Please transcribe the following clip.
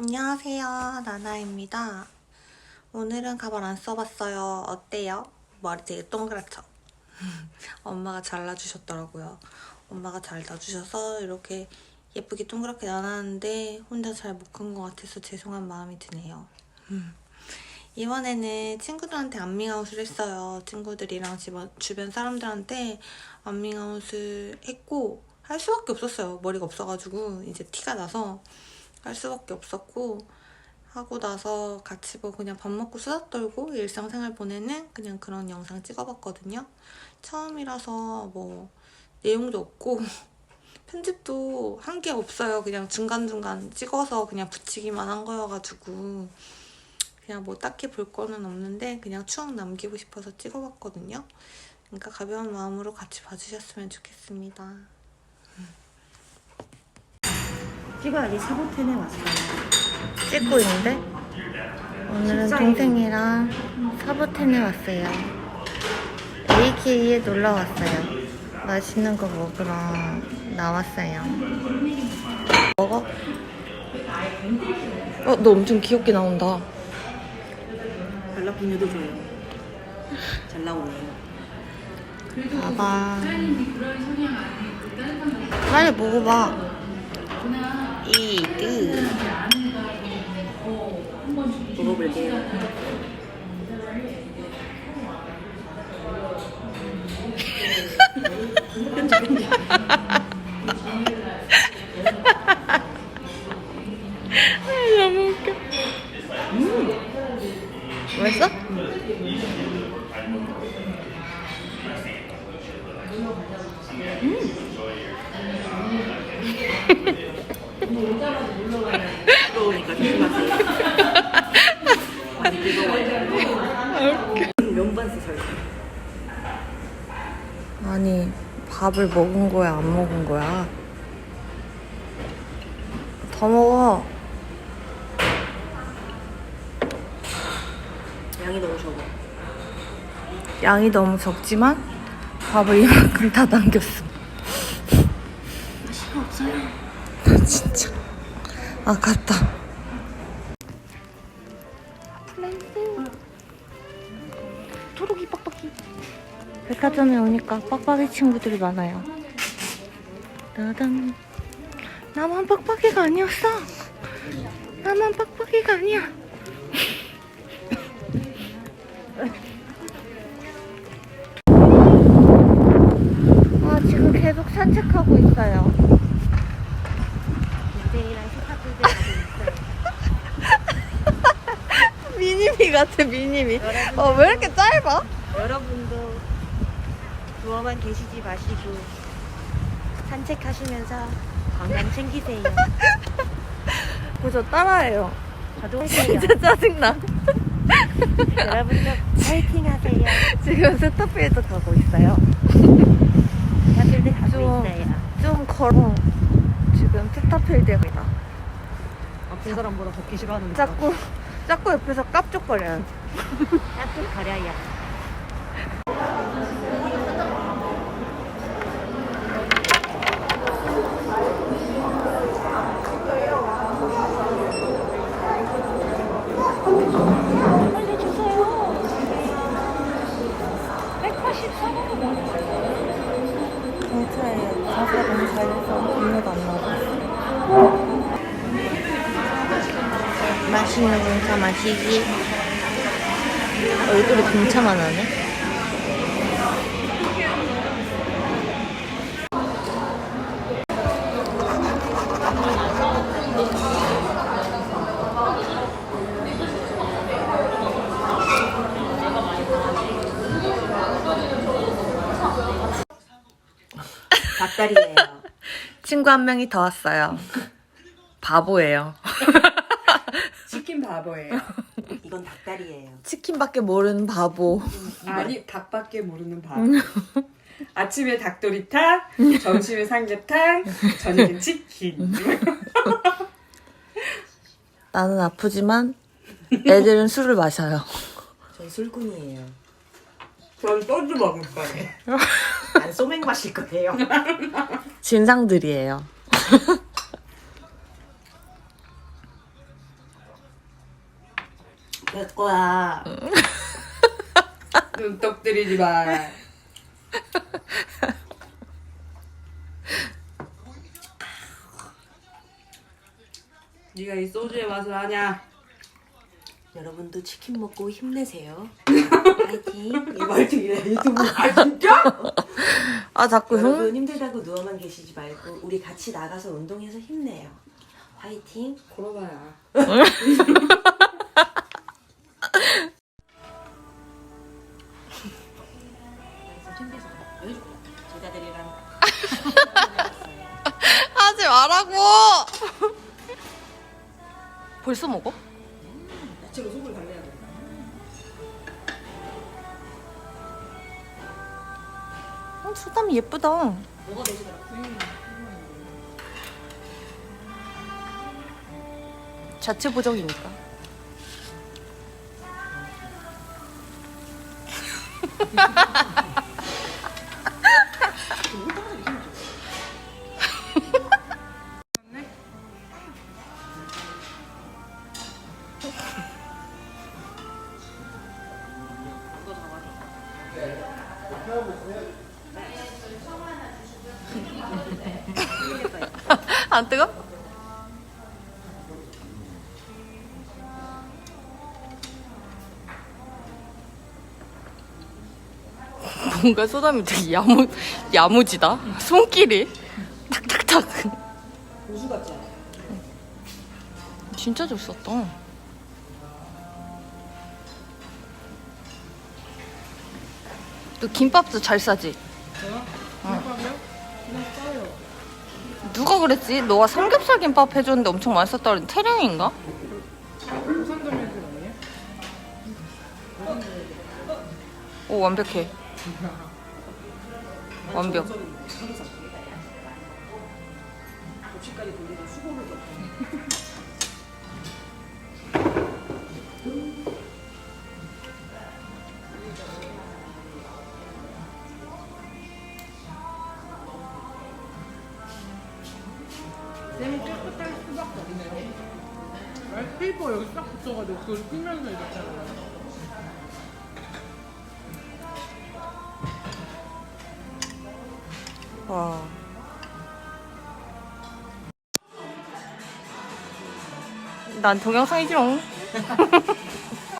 안녕하세요. 나나입니다. 오늘은 가발 안 써봤어요. 어때요? 머리 되게 동그랗죠? 엄마가 잘라주셨더라고요. 엄마가 잘라주셔서 이렇게 예쁘게 동그랗게 나눴는데 혼자 잘 못 큰 것 같아서 죄송한 마음이 드네요. 이번에는 친구들한테 안밍아웃을 했어요. 친구들이랑 주변 사람들한테 안밍아웃을 했고 할 수밖에 없었어요. 머리가 없어가지고 이제 티가 나서 할 수밖에 없었고 하고 나서 같이 뭐 그냥 밥 먹고 수다 떨고 일상생활 보내는 그냥 그런 영상 찍어봤거든요. 처음이라서 뭐 내용도 없고 편집도 한 게 없어요. 그냥 중간중간 찍어서 그냥 붙이기만 한 거여가지고 그냥 뭐 딱히 볼 거는 없는데 그냥 추억 남기고 싶어서 찍어봤거든요. 그러니까 가벼운 마음으로 같이 봐주셨으면 좋겠습니다. 찍어야지 사보텐에 왔어요. 찍고 있는데 오늘은 동생이랑 사보텐에 왔어요. AK에 놀러 왔어요. 맛있는 거 먹으러 나왔어요. 먹어? 어, 너 엄청 귀엽게 나온다. 연락분유도 줘요. 잘 나오네요. 봐봐. 빨리 먹어봐. 이드. 먹어볼게요. 너무 웃겨. 맛있어? 뜨 면반 쓰셔요. 아니 밥을 먹은 거야 안 먹은 거야? 더 먹어. 양이 너무 적어. 양이 너무 적지만 밥을 이만큼 다 남겼어. 맛이 없어요. 나 진짜 아깝다. 백화점에 오니까 빡빡이 친구들이 많아요. 따단. 나만 빡빡이가 아니었어. 나만 빡빡이가 아니야. 아, 지금 계속 산책하고 있어요. 미니미 같아, 미니미. 어, 왜 이렇게 짧아? 여러분도 누워만 계시지 마시고 산책하시면서 건강 챙기세요. 그저 따라해요. 저도. 진짜 짜증나. 여러분도 파이팅 하세요. 지금 스타필드 가고 있어요. 다들 가고 좀- 있어요. 좀 걸어. 지금 스타필드입니다. 아픈 사람 보다 걷기 싫어하는 자꾸, 자꾸 옆에서 깝죽거려요. 따뜻 가려요. 경찰에 가사 너무 잘해서 분노도 안 나고. 맛있는 공차 마시기. 얼굴에 공차만 하네. 닭다리예요. 친구 한 명이 더 왔어요. 바보예요. 치킨 바보예요. 이건 닭다리예요. 치킨밖에 모르는 바보. 아니 닭밖에 모르는 바보. 아침에 닭도리탕, 점심에 삼계탕, 저녁에 치킨. 나는 아프지만 애들은 술을 마셔요. 저희 술꾼이에요. 전 소주 먹을 거예요. 안 소맥 마실 거예요. 진상들이에요. 될 거야. 눈독 들이지 마. 네가 이 소주의 맛을 아냐? 여러분도 치킨 먹고 힘내세요. 파이팅. 이 말도 이래 유튜브. 아 진짜? 아 자꾸 흥 여러분 힘들다고 누워만 계시지 말고 우리 같이 나가서 운동해서 힘내요. 화이팅. 걸어봐야. 제자들이랑 하지 말라고 벌써 먹어? 어, 소담이 예쁘다 뭐가 되시더라? 자체 보정이니까 안 뜨거? 뭔가 소담이 되게 야무 야무지다. 손길이 탁탁탁. 고수 같지 않아? 진짜 잘 썼다. 또 김밥도 잘 싸지. 누가 그랬지? 너가 삼겹살 김밥 해줬는데 엄청 많이 썼다 그랬는데 태령인가? 오 완벽해. 완벽. 아, 페이퍼 여기 딱 붙여가지고 그걸 끼면서 이렇잖아요. 와. 난 동영상이지롱.